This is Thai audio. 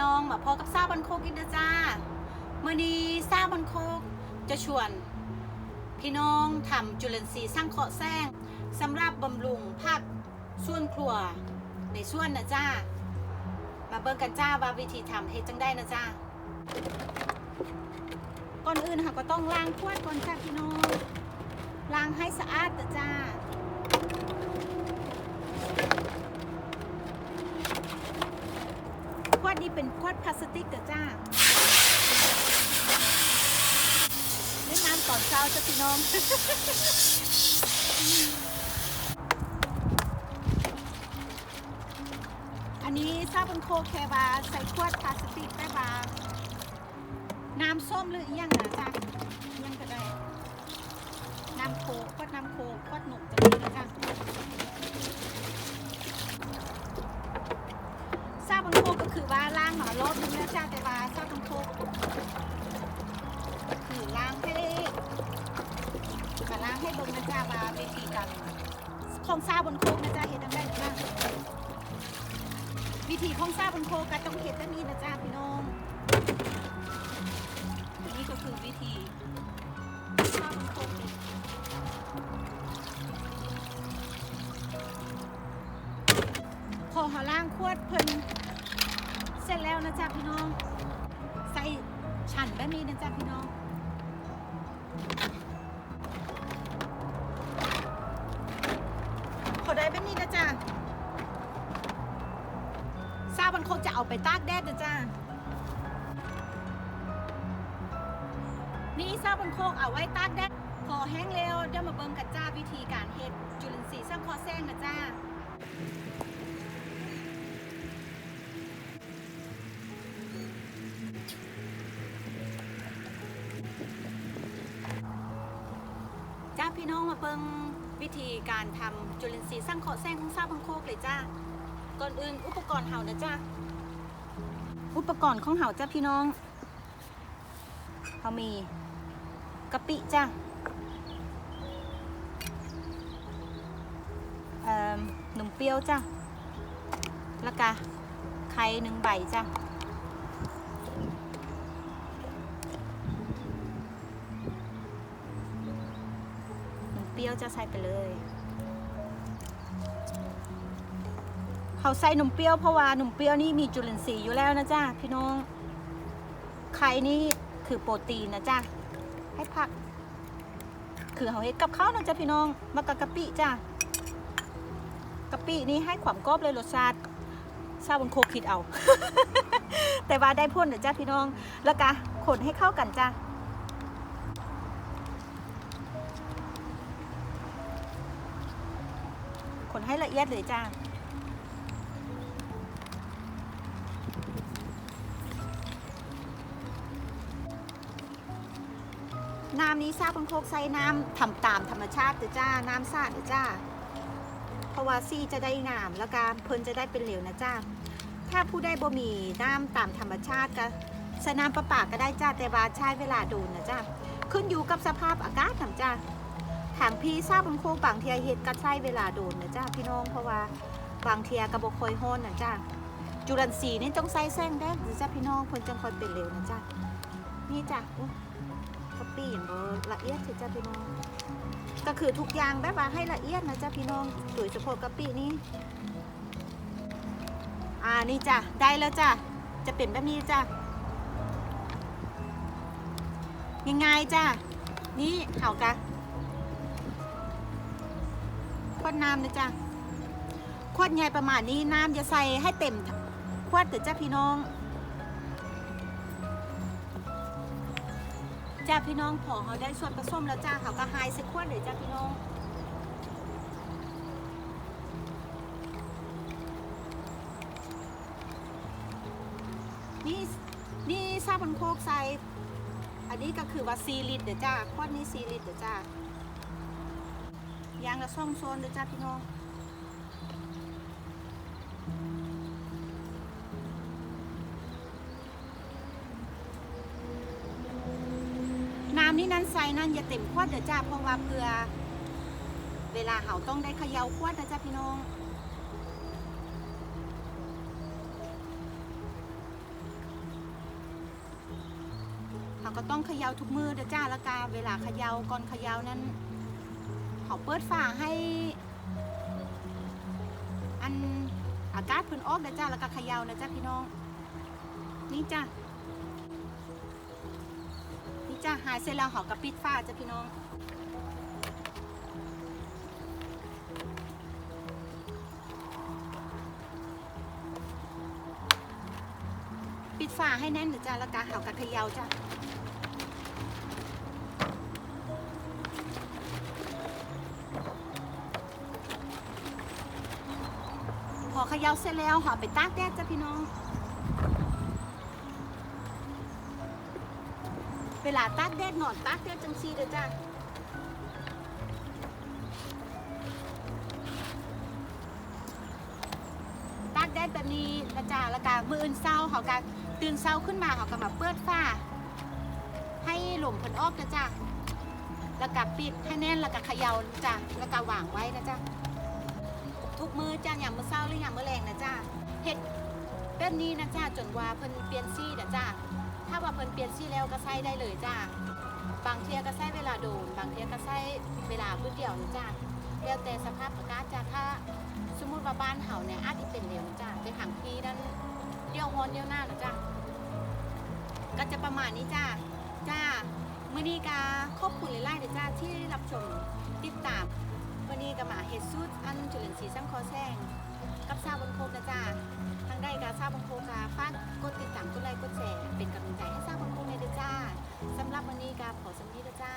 น้องมาพอกับซาบันโคกินเด้อจ้าเมื่อนี้ซาบันโคกจะชวน พี่น้องทำจุลินทรีย์สร้างเคาะแซงสำหรับบำรุงผักส่วนครัวในส่วนนะจ้า มาเบิ่งกันจ้าว่าวิธีทำเฮ็ดจังได้นะจ้าก่อนอื่นค่ะก็ต้องล้างขวดก่อนจ้าพี่น้องล้างให้สะอาดนะจ้า นี้เป็นขวดพลาสติกนะจ้าเล่นน้ำตอนเช้าจ้ะพี่น้องอันนี้ซาบนโคแคบาใส่ขวดพลาสติกได้บาน้ำส้มหรือยังนะจ๊ะอิหยังก็ได้น้ำโคขวดน้ำโคขวดหนุกจะนี้นะจ๊ะ ว่าล้างหมารอบนึงนะจ๊ะแต่ว่าซาบนโคคือล้างให้มาล้างให้เบิ่งนะจ๊ะว่าวิธีการของซาบนโคกนะจ๊ะเห็นได้ไหมจ๊ะวิธีของซาบนโคกะต้องเห็ดแบบนี้นะจ้าพี่น้องนี่ก็คือวิธีซาบนโคกเห็ดพอหาล่างขวดเพิ่น เสร็จแล้วนะจ้าพี่น้อง ใส่ฉันแบบนี้นะจ้าพี่น้องพอได้แบบนี้นะจ้าทราบวันคงจะเอาไปตากแดดนะจ้านี่ทราบันโคกเอาไว้ตากแดดพอแห้งแล้วเดี๋ยวมาเบิ่งกันจ้าวิธีการเฮ็ดจุลินทรีย์สร้างคอแซงนะจ้า พี่น้องมาเบิ่งวิธีการทำจุลินทรีย์สร้างเคาะแซงของทราบังโคกเลยจ้าก่อนอื่นอุปกรณ์เห่านะจ้าอุปกรณ์ของเห่าจ้าพี่น้องเขามีกะปิจ้าเอ่อหนุ่มเปรี้ยวจ้าแล้วก็ไข่หนึ่งใบจ้า เปรี้ยวจะใส่ไปเลย เขาใส่นมเปรี้ยวเพราะว่าหนมเปรี้ยวนี่มีจุลินทรีย์อยู่แล้วนะจ้าพี่น้อง ไข่นี่คือโปรตีนนะจ้าให้ผัก คือเขาเฮ็ดกับข้าวนะจ้าพี่น้องมากะกะปิจ้ากะปินี่ให้ความกรอบเลยรสชาติชาบนโคคิดเอา แต่ว่าได้พ่นนะจ้าพี่น้อง แล้วก็คนให้เข้ากันจ้า นให้ละเอียดเลยจ้าน้ำนี้ซาบนโคกใส่น้ำทำตามธรรมชาติเด้อจ้า น้ำสะอาดเด้อจ้า เพราะว่าซี่จะได้งามแล้วก็เพิ่นจะได้เป็นเหลวนะจ้า ถ้าผู้ได้บ่มีน้ำตามธรรมชาติก็สน้ำประปาก็ได้จ้าแต่ว่าใช้เวลาโดูนะจ้า ขึ้นอยู่กับสภาพอากาศนะจ้า ถามพี่ซาบนโคกบางเทียเฮ็ดก็ใช้เวลาโดนนะจ้าพี่น้องเพราะว่าบางเทียก็บ่ค่อยฮ้อนนะจ้าจุลันทรีย์นี่ต้องใส่แซงได้หรือจ้าพี่น้องเพิ่นจังคอยเป็นเหลวนะจ้านี่จ้ะอุ๊ยกะปิอย่างบ่ละเอียดสิจ้ะพี่น้อง ก็คือทุกอย่างแบบว่าให้ละเอียดนะจ้ะพี่น้องโดยเฉพาะกะปินี้อ่านี่จ้ะได้แล้วจ้ะจะเป็นแบบนี้จ้ะง่ายๆจ้ะนี่เขากะ วดน้ำนะจ้ะขวดใหญ่ประมาณนี้น้ำจะใส่ให้เต็มขวดเถอะจ้ะพี่น้องจ้าพี่น้องพอเขาได้ส่วนผสมแล้วจ้าเขาก็ไฮใส่ขวดเลยจ้าพี่น้องนี่นี่ซาบันโคกใส่อันนี้ก็คือว่าซีลิตรเดี๋ยวจ้าขวดนี้ซีลิตรเดี๋ยวจ้า ยางละซ่องโซนเดี๋ยจ้าพี่น้องน้ำนี่นั้นใส่นั่นอย่าเต็มขวดเดี๋ยวจ้าเพราะว่าเพื่อ เวลาเขาต้องได้เขย่าขวดนะจ้าพี่น้องเขาก็ต้องเขย่าทุกมือเด้อจ้าล้วกาเวลาเขย่าก่อนเขย่านั้น เขาเปิดฝาให้อันอากาศเพิ่นออกเด้อจ้าแล้วก็เขย่านะจ้าพี่น้อง นี่จ้านี่จ้าหายเสร็จแล้วเขาก็ปิดฝาจ้าพี่น้องปิดฝาให้แน่นเด้อจ้าแล้วก็เขาก็เขย่าจ้า เขย่าเสร็จแล้วห่อไปตากแดดจ้ะพี่น้อง เวลาตากแดดหนอนตากแดดจังซีเด้อจ้าตากแดดแบบนี้นะจ้าแล้วก็มืออื่นเศร้าเขาก็ตื่นเศร้าขึ้นมาเขาก็มาเปิดฝ้า ให้หลมผลออกนะจ้าแล้วก็ปิดให้แน่นแล้วก็เขย่าจ้าแล้วก็วางไว้นะจ้า กมือจ้าอย่างมือเศร้าหรืออย่างมือแรงนะจ้าเห็ดแบบนี้นะจ้าจนว่าเพิ่นเปลี่ยนซี่นะจ้าถ้าว่าเพิ่นเปลี่ยนซี่แล้วก็ใส่ได้เลยจ้าบางเทียก็ใส่เวลาโดนบางเทียก็ใส่เวลาพื้นเดียวนะจ้าแล้วแต่สภาพอากาศจ้าถ้าสมมติว่าบ้านเฮาเนี่ยอาจจะเป็นเร็วนะจ้าแต่หางพีนั้นเดียวฮอนเดียวหน้านะจ้าก็จะประมาณนี้จ้าจ้ามื่อนี้กาขอบคุณหลายๆเลยวจ้าที่รับชมติดตามวันนี้ก็มา ดสูตรอันจุลินทรีย์ซ้ำคอแซงกับซาบนโคกนะจ้าทางได้กาซาบนโคกาฟาดกดติดตามกดไลค์กดแชร์เป็นกำลังใจให้ซาบนโคกในเด้อจ้าสำหรับวันนี้กาขอสำนีเด้อจ้า